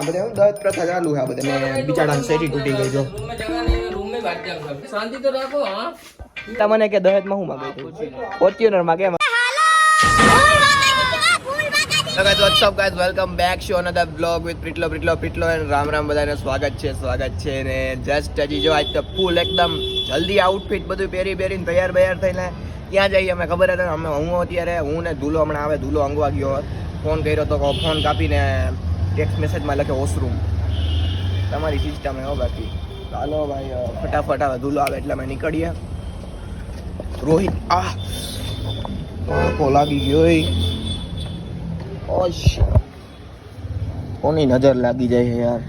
આ બધા હું પ્રથા ચાલુ છે આ બધા. ને બિચારાને શેરી તૂટી ગઈ જો. શાંતિ તો રાખો હા? તમને કે દહેજમાં હું માગે ફોર્ચ્યુનરમાં કેમ? guys? Welcome back to another vlog with Pritlo, Pritlo, Pritlo Ram Ram બધાને સ્વાગત છે સ્વાગત છે. ને જસ્ટ હજી જો આજ તો ફૂલ એકદમ જલ્દી આઉટફિટ બધું પહેરી પહેરીને તૈયાર બૈયાર થઈને ત્યાં જઈએ? અમે ખબર હતી અમે હું અત્યારે હું ને ધૂલો હમણાં આવે ધૂલો અંગવા ગયો ફોન કર્યો તો ફોન કાપીને ટેક્સ્ટ મેસેજમાં લખે વોશરૂમ તમારી સિસ્ટમ હો બાકી. ચાલો ભાઈ અ, ફટાફટ આવે ધૂલો આવે એટલે અમે નીકળીએ. રોહિત આ. આંખો લાગી ગયો એ ઓશ. કોની નજર લાગી જાય છે યાર.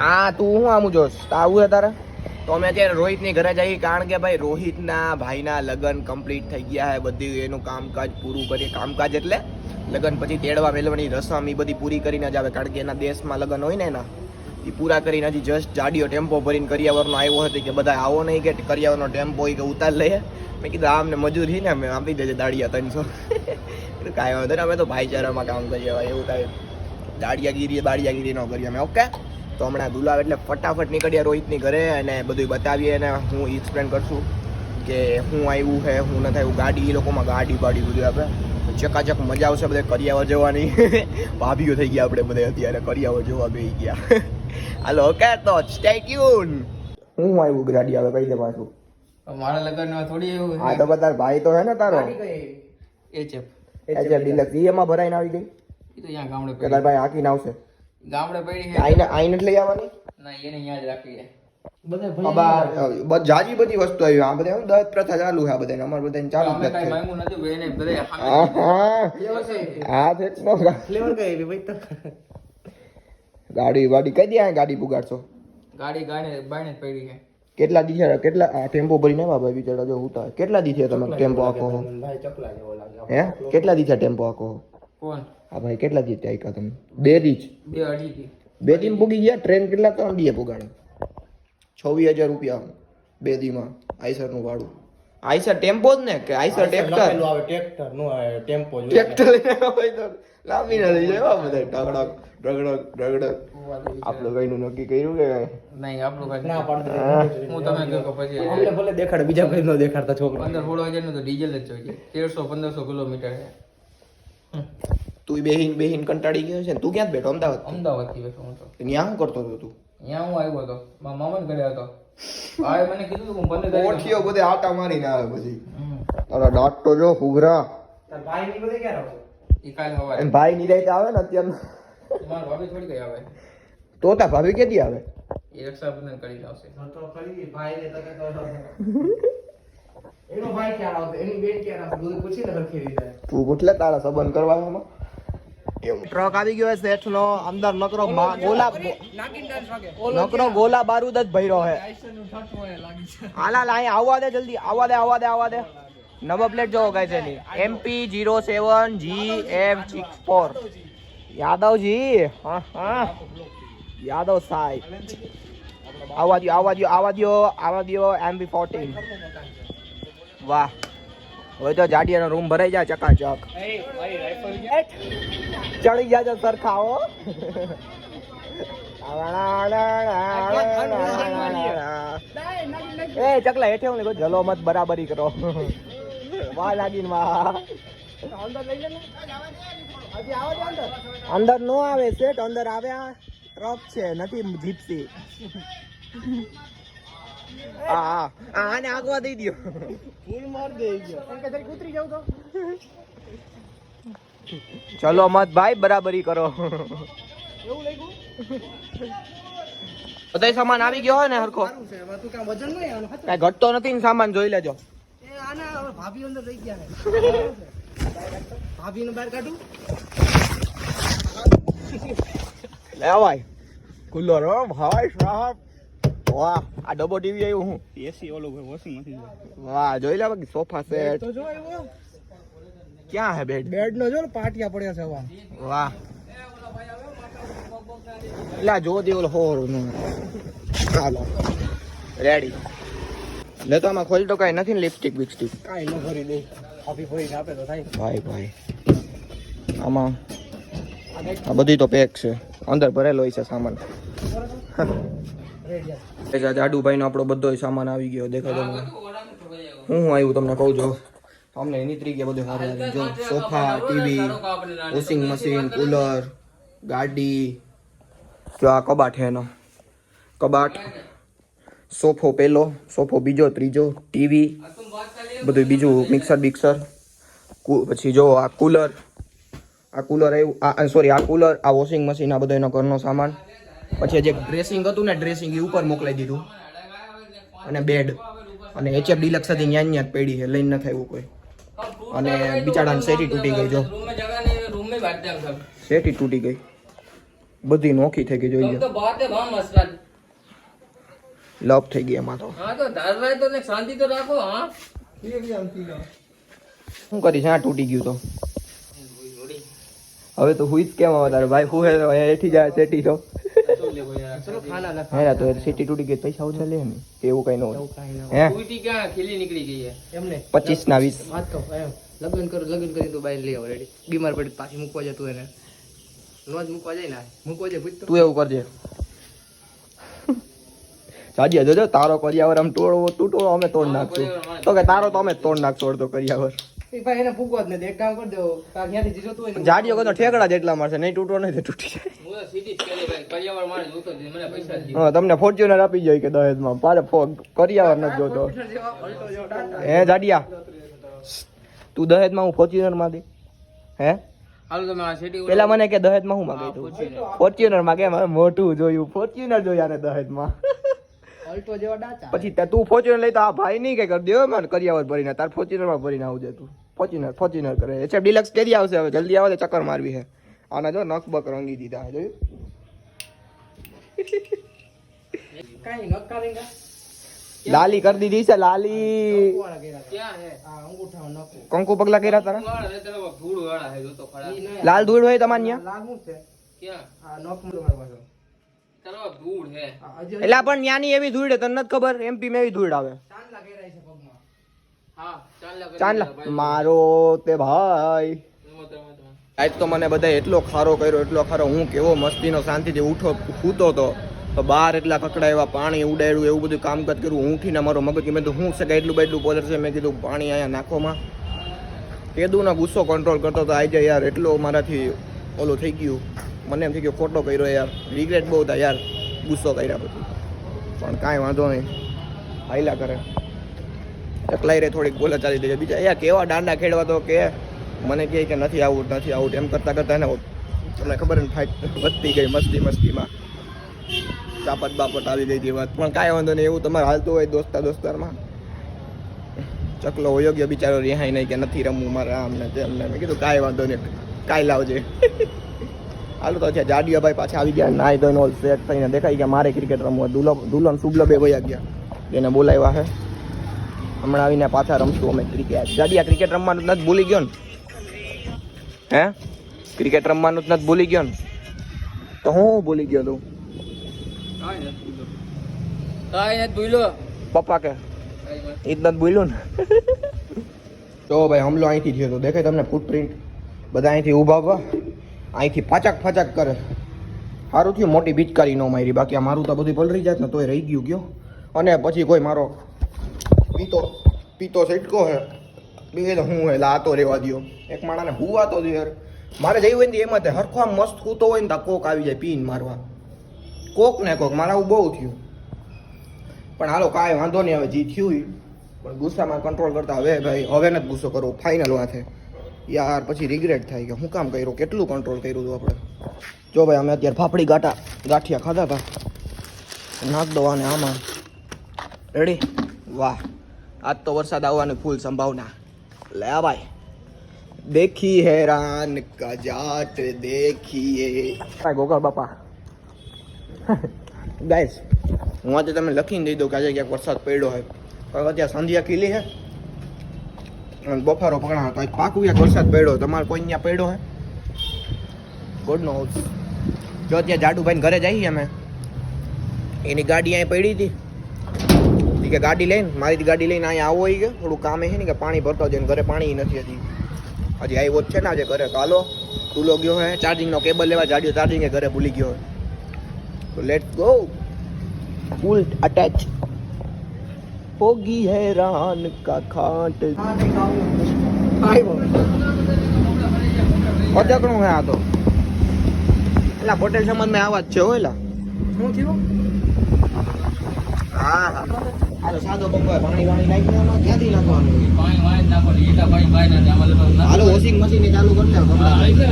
આ તું હું આમ જોશ? આવું હે તારે? તો અમે અત્યારે રોહિતની ઘરે જઈએ, કારણ કે ભાઈ રોહિતના ભાઈના લગ્ન કમ્પ્લીટ થઈ ગયા છે. બધું એનું કામકાજ પૂરું કરીએ. કામકાજ એટલે લગ્ન પછી તેડવા મેળવવાની રસમ, એ બધી પૂરી કરીને જ આવે. કારણ કે એના દેશમાં લગ્ન હોય ને એના, એ પૂરા કરીને હજી જસ્ટ જાડીઓ ટેમ્પો ભરીને કરિયાવરનો આવ્યો હતો કે બધા આવો નહીં કે કરિયાવરનો ટેમ્પો કે ઉતાર લઈએ. મેં કીધું, આમને મજૂરી ને, અમે આપી દેજે દાડિયા ત્રણસો. કાંઈ વાંધો નહીં, અમે તો ભાઈચારામાં કામ કરીએ એવું કાંઈ દાડિયાગીરી દાડિયાગીરી ન કરીએ અમે ઓકે તો હમણાં દુલાવ એટલે ફટાફટ નીકળીએ રોહિતની ઘરે અને બધું બતાવીએ અને હું એક્સપ્લેન કરશું કે હું આવ્યું છે હું ન આવ્યું ગાડી એ લોકોમાં ગાડી બાડી બધું આપે. ચકાચક મજા આવશે બધે કરિયાવર જવાની. ભાભીઓ થઈ ગયા આપણે બધે અત્યારે કરિયાવા જોવા બે ગયા. હાલો ઓકે તો સ્ટે ટ્યુન હું આવ્યું ગાડી આવે કઈ દે પાછું? મારા લગ્નમાં થોડી એવું હા તો બધા ભાઈ તો હે ને તારો? એ છે. ડિલક્સ. એમાં ભરાઈને આવી ગઈ? એ તો અહીંયા ગામડે કે તાર ભાઈ આકીને આવશે? ગામડે પડી છે. આઈને આઈને જ લઈ આવવાની? ના એને અહીંયા જ રાખી છે. અબાર જાજી બધી વસ્તુ આવી. આ બધા દસ પ્રથા ચાલુ છે આ બધા અમારે બધા ચાલુ ગાડી વાડી કઈ દે ગાડી પુગાડશો? ગાડી ગાડી જ પડી છે. કેટલા દી કેટલા આ ટેમ્પો ભરીને ભાઈ બિચારા જો ઉતા કેટલા દી છે તમે ટેમ્પો આખો હે? કેટલા દી છે ટેમ્પો આખો કોણ? હા ભાઈ કેટલા દી આખ્યા તમે? બે દી જ બે અઢી થી. બે દિન પૂગી ગયા? ટ્રેન કેટલા ત્રણ દીએ પુગાડે છવ્વીસ હજાર રૂપિયા બે દીમાં આઈસરનું ભાડું. આઈસર ટેમ્પો જ ને? કે આઈસર ટ્રેક્ટર? ટ્રેક્ટર. નો ટેમ્પો ટ્રેક્ટર લઈને હોય તો. લાંબી ના લઈ જાય બધા ઢગડક ઢગડક ઢગડક. આપણું કઈ નું નક્કી કર્યું કે નહીં આપણું કઈ ના પડતું હું. તમે કહો કે પછી અમને ભલે દેખાડે બીજા કોઈ નો દેખાડતા છોકરા. પંદર સોળ હજારનું તો ડીઝલ જ જોઈએ. તેરસો પંદરસો કિલોમીટર છે. તું બેહીન બેહીન કંટાળી ગયો છે તું ક્યાં બેઠો? અમદાવાદ અમદાવાદથી બેઠો હું તો. ત્યાં શું કરતો હતો તું? ત્યાં હું આવ્યો હતો. મારા મામા ઘરે હતો. ભાઈ મને કીધું હું તારીખે- ઓઠીઓ બધે આટા મારીને આવે પછી. તારા દાંત તો જો ફુગરા તાર ભાઈ ની બધે ક્યાં રહો ઈ કાલ અને ભાઈ નિરાયત આવે ને અત્યારે મારા ભાભી થોડી ગઈ આવે. તો તા ભાભી કેદી આવે? એ રક્ષાબંધન કરી આવશે. તો ખરી ભાઈ ને તો એનો ભાઈ ક્યાં આવતો એની બેન ક્યાં આવતો બધું પૂછીને રખી દીધા. તું કેટલા તારા સંબંધ કરવામાં એવું ટ્રક આવી ગયો છે શેઠ નો અંદર નકરો ગોલા નકરો ગોલા બારૂદ જ ભર્યો હે. હાલા લા અહીં આવવા દે જલ્દી આવવા દે આવવા દે આવવા દે. નવો પ્લેટ જોવો કઈ છે ની MP zero seven G M six four Yadavji હા હા. યાદવ સાહેબ. આવવા દો આવવા દો આવવા દો આવવા દો એમપી ફોર્ટીન વાહ. હવે તો જાડિયાનો રૂમ ભરાઈ જાય ચકાચક. ચડી ગયા છો સરખાઓ? એ ચકલા હેઠે હું જલો મત બરાબરી કરો. વાહ લાગીને વાહ. અંદર નો આવે સેટ અંદર આવે આ ટ્રક છે નથી જીપસી. હા હા. આને આગવા દઈ દો ફૂલ માર દઈ ગયો કે કૂતરી જાવ તો? ચલો મત ભાઈ બરાબરી કરો. એવું લાગ્યું? બધા સામાન આવી ગયો હોય ને હરખો? કઈ ઘટતો નથી ને સામાન જોઈ લેજો. એ આના ભાભી અંદર રહી ગયા ભાભી નું બહાર કાઢું. લે ભાઈ ખુલ્લો રો ભાઈ સાહેબ. વાહ આ ડબ્બો ટીવી આવ્યું હું. એસી ઓલું વોશિંગ વાહ જોઈ લે બાકી સોફા સેટ તો જો આવ્યો. ક્યાં હે બેડ? બેડ નો જો ને પાટિયા પડ્યા છે હવા. વાહ. લા જો દે ઓલો હોર નો ચાલો રેડી લે તો આમાં ખોલ તો કાઈ નથી ને લિપસ્ટિક બિપસ્ટિક. કાંઈ ન ભરી દે. કોફી ભરી આપે તો થાય. ભાઈ ભાઈ. આમાં આ બધી તો પેક છે. અંદર ભરેલો હોય છે સામાન. જાડુભાઈ નો આપણો બધો સામાન આવી ગયો દેખાતો તમને હું હું આવ્યું તમને કહું છું અમને નીતરી ગયા બધું સારું જો sofa TV washing machine cooler ગાડી. જો આ કબાટ છે એનો. કબાટ. સોફો પેલો સોફો બીજો ત્રીજો ટીવી બધું બીજું મિક્સર બિક્સર કુ- પછી જો આ કુલર આ કુલર આવ્યું આ સોરી આ કુલર આ વોશિંગ મશીન આ બધો એનો ઘરનો સામાન. પછી જે ડ્રેસિંગ હતું ને ડ્રેસિંગ એ ઉપર મોકલાઈ દીધું. અને બેડ અને એચએફ ડિલક્સ હતી ન્યા ન્યા જ પડી છે લઈને ન થાય એવું કોઈ. અને બિચારાને શેટી તૂટી ગઈ જો. શેટી તૂટી ગઈ. બધી નોખી થઈ ગઈ જોઈએ લપ થઈ ગઈ એમાં તો. શાંતિ તો રાખો શું કરીશ હા તૂટી ગયું તો? હવે તો હુઈ જ કેમ વધારે ભાઈ હું હેઠી જાય શેટી તો. હેરા તો સિટી તૂટી ગઈ પૈસા ઓછા ને એવું કઈ ન હોય. તૂટી ક્યાં? ખીલી નીકળી ગઈ એમને. 25 ના 20 વાત તો લગન કરો લગન કરી તો બાઈ લે ઓલરેડી બીમાર પડી પાછી મૂકવા જતું એને. રોજ મૂકવા જાય ને મૂકવા જાય ભૂત તું. એવું કરજે. સાજી જો તારો કર્યાવર આમ તોડવો તૂટો અમે તોડ નાખશું. તો કે તારો તો અમે તોડ નાખશું અડધો કર્યાવર. ભાઈ એને પૂકવા જ નથી એક કામ કરી દો તાર ક્યાંથી જોતું હોય જાડીઓ કરતો ઠેકડા જેટલા મારશે નહીં તૂટવો નહીં તૂટી જાય. હું તો સીધી જ કરી ભાઈ કરિયાવર મારે જોતો જ મને પૈસા જ હા તમને ફોર્ચ્યુનર આપી જાય કે દહેજમાં. પારે ફો કરિયાવર ન જોતો. હે જાડિયા. તું દહેજમાં હું ફોર્ચ્યુનરમાં હે? હાલો તમે આ સેટી પેલા મને કે દહેજમાં હું માગે તું ફોર્ચ્યુનરમાં કેમ? હવે મોટું જોયું. ફોર્ચ્યુનર જોયા ને દહેજમાં. અલ્ટો જેવા ડાચા. પછી તે તું ફોર્ચ્યુનર લઈ તો આ ભાઈ નહીં કે કરી દે મને કરિયાવર ભરીને. તાર ફોર્ચ્યુનરમાં ભરીને આવજે તું. ફોર્ચ્યુનર ફોર્ચ્યુનર કરે. છે ડિલક્સ કેરી આવશે હવે. જલ્દી આવે તો ચક્કર મારવી છે. આના જો નખ બક રંગી દીધા છે જોયું? કાઈ રેંગા લાલી કરી દીધી છે લાલી. નખું. કંકુ પગલા કર્યા તારા. લાલ ધૂળ હોય તમારે ત્યાં એટલે પણ ન્યાની એવી ધૂળ તને નથી ખબર? એમપી માં એવી ધૂળ આવે. ભાઈ. મારો તે ભાઈ. આજ તો મને બધા એટલો ખારો કર્યો એટલો ખારો. હું કેવો મસ્તીનો શાંતિથી ઉઠો સૂતો તો. તો બહાર એટલા કકડાવ્યા પાણી ઉડાડ્યું એવું બધું કામકાજ કર્યું. હું ઉઠીને મારો મગજ કે મેં તો હું છે એટલું બેટલું પોલર છે. મેં કીધું પાણી અહીંયા નાખોમાં કેદુનો ગુસ્સો કંટ્રોલ કરતો તો આજે યાર. એટલો મારાથી ઓલું થઈ ગયું. મને એમ થઈ ગયો ખોટો કર્યો યાર. રિગ્રેટ બહુ થાય યાર. ગુસ્સો કર્યા પછી. પણ કાંઈ વાંધો નહીં. હાઈલા કરે. એકલાઈ રે થોડીક બોલે ચાલી દે બીજા યાર કેવા દાંડા ખેડવા તો કે? મને કહે કે નથી આવું નથી આવું. એમ કરતાં કરતાં ને તમને ખબર ને, ફાઇટ વધતી ગઈ મસ્તી મસ્તીમાં. ચાપટ બાપટ આવી ગઈ હતી વાત. પણ કાંઈ વાંધો નહીં, એવું તમારે હાલતું હોય દોસ્તા દોસ્તારમાં. ચકલો યોગ્ય બિચારો રિહાય નહીં કે નથી રમવું મારે આમને તેમને. મેં કીધું, કાંઈ વાંધો નહીં, કાંઈ લાવજે. હાલો તો છે જાડિયા ભાઈ પાછા આવી ગયા નાય ધોઈને ઓલ સેટ થઈને દેખાય ગયા. મારે ક્રિકેટ રમવું. દુલો દુલન બે વયા ગયા. એને બોલાવ્યા છે હમણાં આવીને પાછા રમશું અમે ક્રિકેટ જાડિયા ક્રિકેટ રમવાનું નથી ભૂલી ગયો ને. હે? ક્રિકેટ રમવાનું જ નથી ભૂલી ગયો ને. તો હું ભૂલી ગયો તું? ભૂલ્યો. ભૂલ્યો. પપ્પા કે એ જ નથી બોલ્યું ને? તો ભાઈ હમલો અહીંથી થયો તો દેખાય તમને ફૂટપ્રિન્ટ બધા અહીંથી ઊભા. અહીંથી પાચક ફાચક કરે. સારું થયું, મોટી પિચકારી ન મારી. બાકી આ મારું તો બધું પલરી જાત ને, તોય રહી ગયું ગયો અને પછી કોઈ મારો પીતો પીતો સટકો હે. બે હું હે લાતો રહેવા દ્યો. એક માણાને હુવાતો દો યાર. મારે જઈ હોય ને એમાં તે હરખો આમ મસ્ત હૂતો હોય ને તો કોક આવી જાય પીન મારવા. કોક ને કોક, મારા આવું બહુ થયું. પણ હાલો, કાંઈ વાંધો નહીં, હવે જી થયું. પણ ગુસ્સામાં કંટ્રોલ કરતા હવે, ભાઈ, હવે નથી ગુસ્સો કરવો ફાઇનલ વાંથે યાર, પછી રિગ્રેટ થાય કે હું કામ કર્યું? કેટલું કંટ્રોલ કર્યું હતું આપણે? જો ભાઈ, અમે અત્યારે ફાફડી ગાટા ગાંઠિયા ખાધા હતા. નાખ દો અને આમાં. રેડી વાહ. આજ તો વરસાદ આવવાની ફૂલ સંભાવના. લે આ ભાઈ. દેખી હેરાન કા જાટ દેખીએ. ભાઈ ગોગળ બાપા. ગાઈસ હું આજે તમે લખીને દઈ દઉં કે આજે ક્યાંક વરસાદ પડ્યો હોય. પણ અત્યારે સંધ્યા ખીલી છે અને બફારો પકડા તો પાકું એક વરસાદ પડ્યો. તમારે કોઈ ત્યાં પડ્યો હે? ગુડ નો જો ત્યાં જાડુભાઈ ઘરે જઈએ અમે. એની ગાડી અહીં પડી હતી. કે ગાડી લઈને મારી ગાડી લઈને અહીંયા આવો કે. થોડું કામ છે ને કે પાણી ભરતો જઈને ઘરે પાણી નથી હજી હજી આવ્યો છે ને આજે ઘરે હાલો. ભૂલો ગયો હે. ચાર્જિંગનો કેબલ લેવા જાડ્યો ચાર્જિંગ ઘરે ભૂલી ગયો હોય તો લેટ ગો ફૂલ અટેચ હે રાન કા ખાટ અટકણું હે આ તો એલા પટેલ સમાજમાં આવા જ છે હો શું થયું હા હા હાલો સાદો પાણી વાણી ક્યાંથી નાખવાનું પાણી ઈટા આમાં હાલો વોશિંગ મશીન ચાલુ કરી દે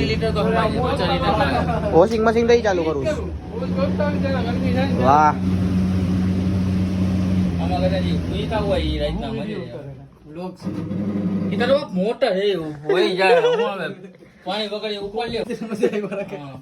લીટર વોશિંગ મશીન દઈ ચાલુ કરું હોય છે. વહી. હવે પાણી વગર ઉપર લ્યો હા.